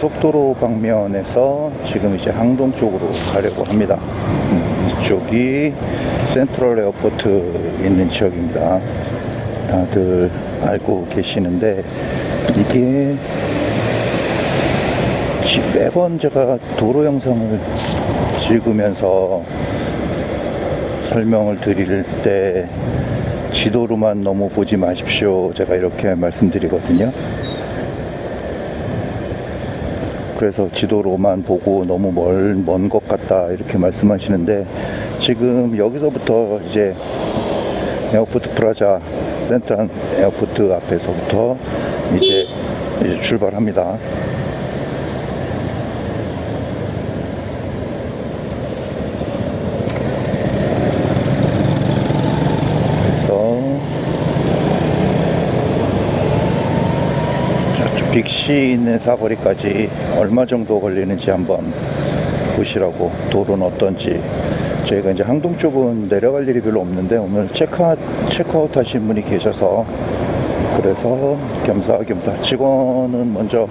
고속도로 방면에서 지금 이제 항동 쪽으로 가려고 합니다. 음, 이쪽이 센트럴 에어포트 있는 지역입니다. 다들 알고 계시는데 이게 지- 매번 제가 도로 영상을 찍으면서 설명을 드릴 때 지도로만 너무 보지 마십시오. 제가 이렇게 말씀드리거든요. 그래서 지도로만 보고 너무 먼것 같다 이렇게 말씀하시는데 지금 여기서부터 이제 에어포트 프라자 센트런 에어포트 앞에서부터 이제 출발합니다. 그래서 저쪽 빅시 있는 사거리까지 얼마 정도 걸리는지 한번 보시라고 도로는 어떤지. 저희가 이제 항동 쪽은 내려갈 일이 별로 없는데 오늘 체크아웃, 체크아웃 하신 분이 계셔서 그래서 겸사겸사 직원은 먼저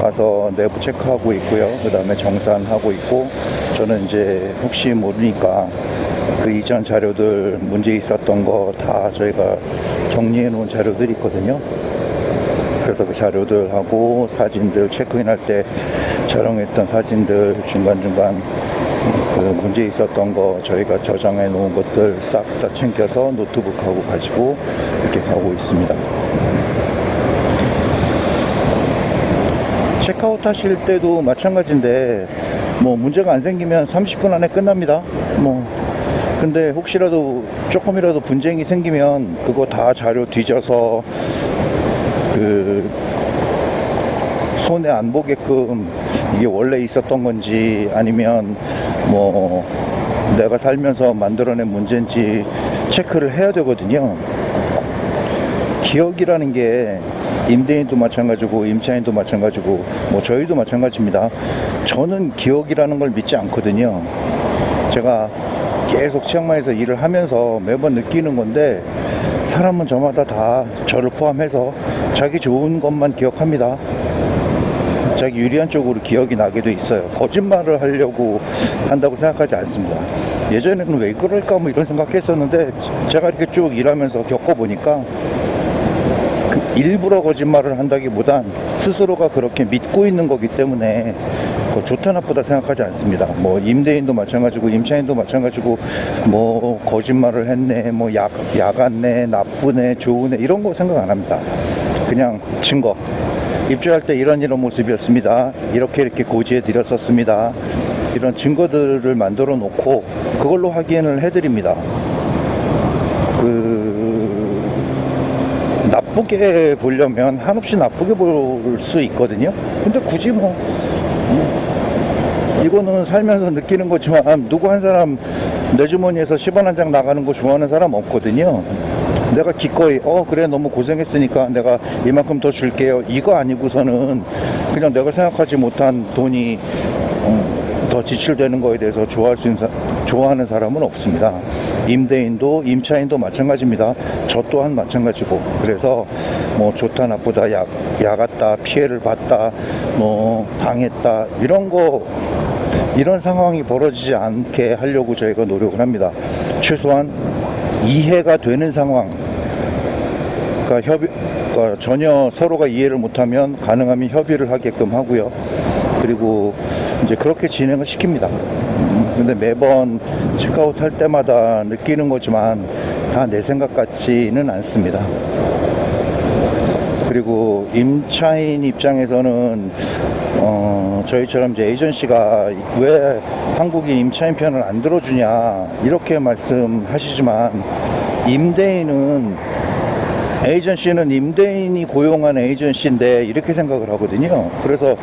가서 내부 체크하고 있고요. 그 다음에 정산하고 있고 저는 이제 혹시 모르니까 그 이전 자료들 문제 있었던 거 다 저희가 정리해 놓은 자료들이 있거든요 그래서 그 자료들하고 사진들 체크인 할 때 촬영했던 사진들 중간중간 그 문제 있었던 거 저희가 저장해 놓은 것들 싹 다 챙겨서 노트북하고 가지고 이렇게 가고 있습니다. 체크아웃 하실 때도 마찬가지인데 뭐 문제가 안 생기면 30분 안에 끝납니다. 뭐 근데 혹시라도 조금이라도 분쟁이 생기면 그거 다 자료 뒤져서 그 손에 안 보게끔 이게 원래 있었던 건지 아니면 뭐 내가 살면서 만들어낸 문제인지 체크를 해야 되거든요. 기억이라는 게 임대인도 마찬가지고 임차인도 마찬가지고 뭐 저희도 마찬가지입니다. 저는 기억이라는 걸 믿지 않거든요. 제가 계속 치앙마이에서 일을 하면서 매번 느끼는 건데 사람은 저마다 다 저를 포함해서 자기 좋은 것만 기억합니다. 자기 유리한 쪽으로 기억이 나게도 있어요. 거짓말을 하려고 한다고 생각하지 않습니다. 예전에는 왜 그럴까 뭐 이런 생각했었는데 제가 이렇게 쭉 일하면서 겪어보니까 그 일부러 거짓말을 한다기보단 스스로가 그렇게 믿고 있는 거기 때문에 그 좋다 나쁘다 생각하지 않습니다. 뭐 임대인도 마찬가지고 임차인도 마찬가지고 뭐 거짓말을 했네, 뭐 야, 야갔네, 나쁘네, 좋으네 이런 거 생각 안 합니다. 그냥 증거. 입주할 때 이런 이런 모습이었습니다. 이렇게 이렇게 고지해 드렸었습니다. 이런 증거들을 만들어 놓고 그걸로 확인을 해 드립니다. 그 나쁘게 보려면 한없이 나쁘게 볼 수 있거든요. 근데 굳이 뭐 음, 이거는 살면서 느끼는 거지만 누구 한 사람 내 주머니에서 10원 한 장 나가는 거 좋아하는 사람 없거든요. 내가 기꺼이 어 그래 너무 고생했으니까 내가 이만큼 더 줄게요. 이거 아니고서는 그냥 내가 생각하지 못한 돈이 음, 더 지출되는 거에 대해서 좋아할 수 있는 사, 좋아하는 사람은 없습니다. 임대인도 임차인도 마찬가지입니다. 저 또한 마찬가지고 그래서 뭐 좋다 나쁘다 야, 야갔다 피해를 봤다 뭐 당했다 이런 거 이런 상황이 벌어지지 않게 하려고 저희가 노력을 합니다. 최소한 이해가 되는 상황 그러니까 협의 그러니까 전혀 서로가 이해를 못하면 가능하면 협의를 하게끔 하고요. 그리고 이제 그렇게 진행을 시킵니다. 음, 근데 매번 체크아웃 할 때마다 느끼는 거지만 다 내 생각 같지는 않습니다. 그리고 임차인 입장에서는 어, 저희처럼 이제 에이전시가 왜 한국인 임차인 편을 안 들어주냐 이렇게 말씀하시지만 임대인은 에이전시는 임대인이 고용한 에이전시인데 이렇게 생각을 하거든요. 그래서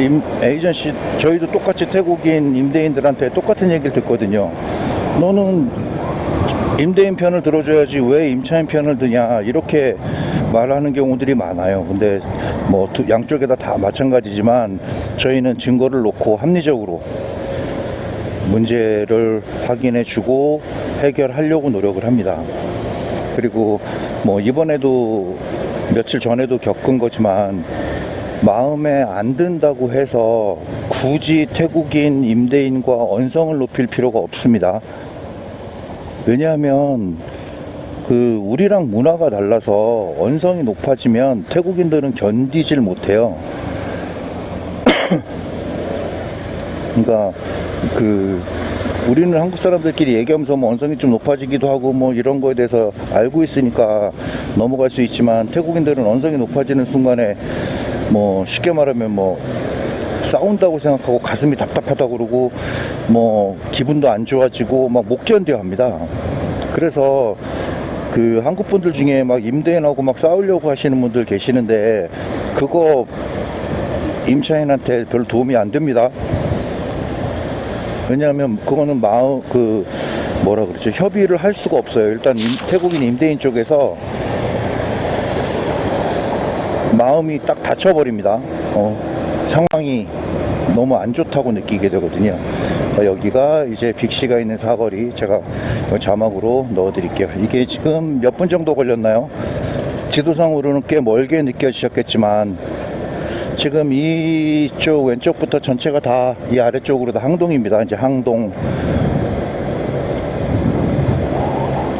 임, 에이전시 저희도 똑같이 태국인 임대인들한테 똑같은 얘기를 듣거든요. 너는 임대인 편을 들어줘야지 왜 임차인 편을 드냐 이렇게 말하는 경우들이 많아요. 근데 뭐 두- 양쪽에다 다 마찬가지지만 저희는 증거를 놓고 합리적으로 문제를 확인해 주고 해결하려고 노력을 합니다. 그리고 뭐 이번에도 며칠 전에도 겪은 거지만 마음에 안 든다고 해서 굳이 태국인 임대인과 언성을 높일 필요가 없습니다. 왜냐하면 그 우리랑 문화가 달라서 언성이 높아지면 태국인들은 견디질 못해요. 그러니까 그 우리는 한국 사람들끼리 얘기하면서 뭐 언성이 좀 높아지기도 하고 뭐 이런 거에 대해서 알고 있으니까 넘어갈 수 있지만 태국인들은 언성이 높아지는 순간에 뭐 쉽게 말하면 뭐 싸운다고 생각하고 가슴이 답답하다고 그러고 뭐 기분도 안 좋아지고 막못 견뎌 합니다. 그래서 그 한국 분들 중에 막 임대인하고 막 싸우려고 하시는 분들 계시는데 그거 임차인한테 별로 도움이 안 됩니다. 왜냐하면 그거는 마음 그 뭐라 그러죠 협의를 할 수가 없어요. 일단 임- 태국인 임대인 쪽에서 마음이 딱 닫혀버립니다. 어, 상황이 너무 안 좋다고 느끼게 되거든요. 어, 여기가 이제 빅시가 있는 사거리 제가 자막으로 넣어 드릴게요. 이게 지금 몇 분 정도 걸렸나요? 지도상으로는 꽤 멀게 느껴지셨겠지만 지금 이쪽 왼쪽부터 전체가 다 이 아래쪽으로 다 항동입니다. 이제 항동.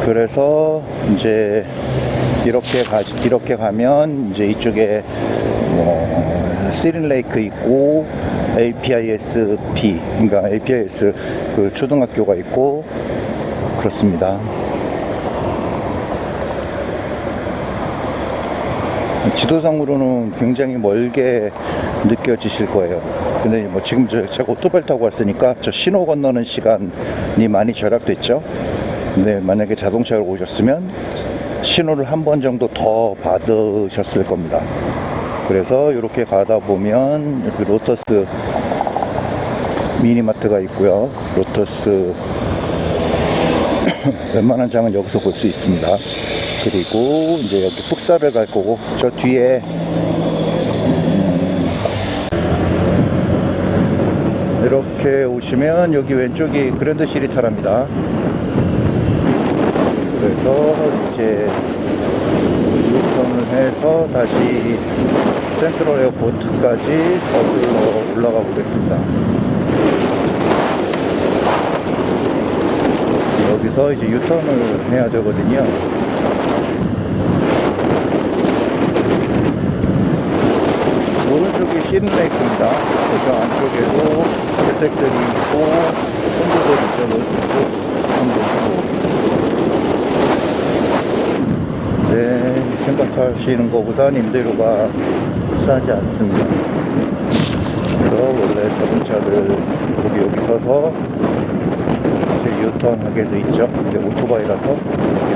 그래서 이제 이렇게 가 이렇게 가면 이제 이쪽에 뭐 시린레이크 있고 APISP 그러니까 APIS 그 초등학교가 있고 그렇습니다. 지도상으로는 굉장히 멀게 느껴지실 거예요. 근데 뭐 지금 저, 제가 오토바이 타고 왔으니까 저 신호 건너는 시간이 많이 절약됐죠. 근데 만약에 자동차로 오셨으면 신호를 한 번 정도 더 받으셨을 겁니다. 그래서 이렇게 가다 보면 이렇게 로터스 미니마트가 있고요. 로터스 웬만한 장은 여기서 볼 수 있습니다. 그리고 이제 여기 풋살을 갈 거고 저 뒤에 음, 이렇게 오시면 여기 왼쪽이 그랜드 시리타랍니다. 그래서 이제 유턴을 해서 다시 센트럴 에어포트까지 버스로 올라가 보겠습니다. 여기서 이제 유턴을 해야 되거든요. 오른쪽이 신레이크입니다. 그 안쪽에도 주택들이 있고, 콘도들 있죠. 로스트 콘도 있고. 네, 생각하시는 것보다 임대료가 싸지 않습니다. 그래서 원래 자동차들 여기 여기 서서 이렇게 유턴하게 돼 있죠. 근데 오토바이라서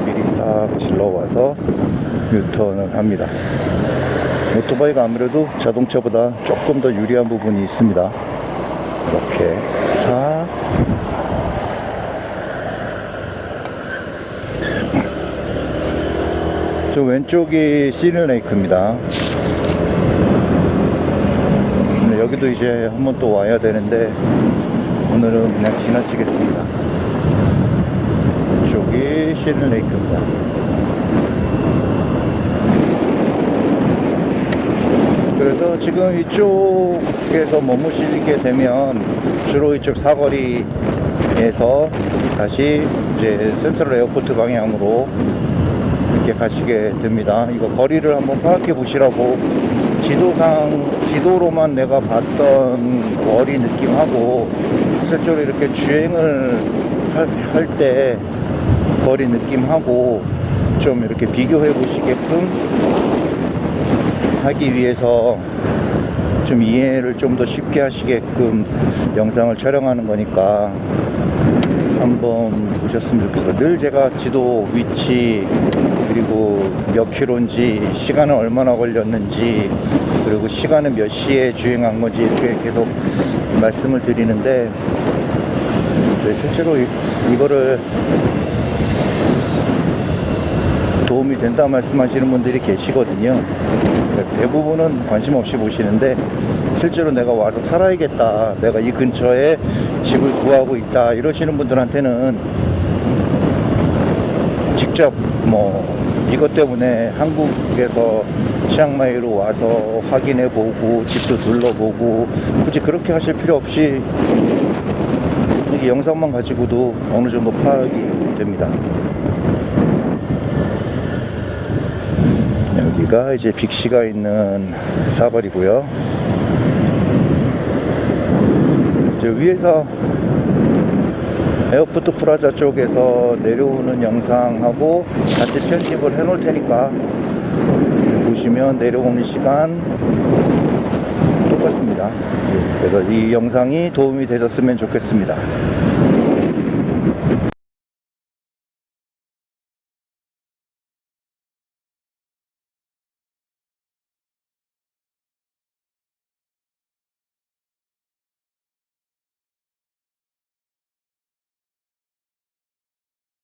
미리 싹 질러와서 유턴을 합니다. 오토바이가 아무래도 자동차보다 조금 더 유리한 부분이 있습니다. 이렇게 싹 저 왼쪽이 시릴레이크입니다. 근데 여기도 이제 한번 또 와야 되는데 오늘은 그냥 지나치겠습니다. 이쪽이 시릴레이크입니다. 그래서 지금 이쪽에서 머무시게 되면 주로 이쪽 사거리에서 다시 이제 센트럴 에어포트 방향으로 이렇게 가시게 됩니다. 이거 거리를 한번 파악해 보시라고 지도상 지도로만 내가 봤던 거리 느낌하고 실제로 이렇게 주행을 할 때 거리 느낌하고 좀 이렇게 비교해 보시게끔 하기 위해서 좀 이해를 좀 더 쉽게 하시게끔 영상을 촬영하는 거니까 한번 보셨으면 좋겠어요. 늘 제가 지도 위치 그리고 몇 킬로인지 시간은 얼마나 걸렸는지 그리고 시간은 몇 시에 주행한 건지 이렇게 계속 말씀을 드리는데 네, 실제로 이, 이거를 도움이 된다 말씀하시는 분들이 계시거든요. 대부분은 관심 없이 보시는데 실제로 내가 와서 살아야겠다. 내가 이 근처에 집을 구하고 있다. 이러시는 분들한테는 직접 뭐 이것 때문에 한국에서 치앙마이로 와서 확인해 보고 집도 둘러보고 굳이 그렇게 하실 필요 없이 이 영상만 가지고도 어느 정도 파악이 됩니다. 여기가 이제 빅시가 있는 사발이고요. 위에서 에어포트 프라자 쪽에서 내려오는 영상하고 같이 편집을 해 놓을 테니까 보시면 내려오는 시간 똑같습니다. 그래서 이 영상이 도움이 되셨으면 좋겠습니다.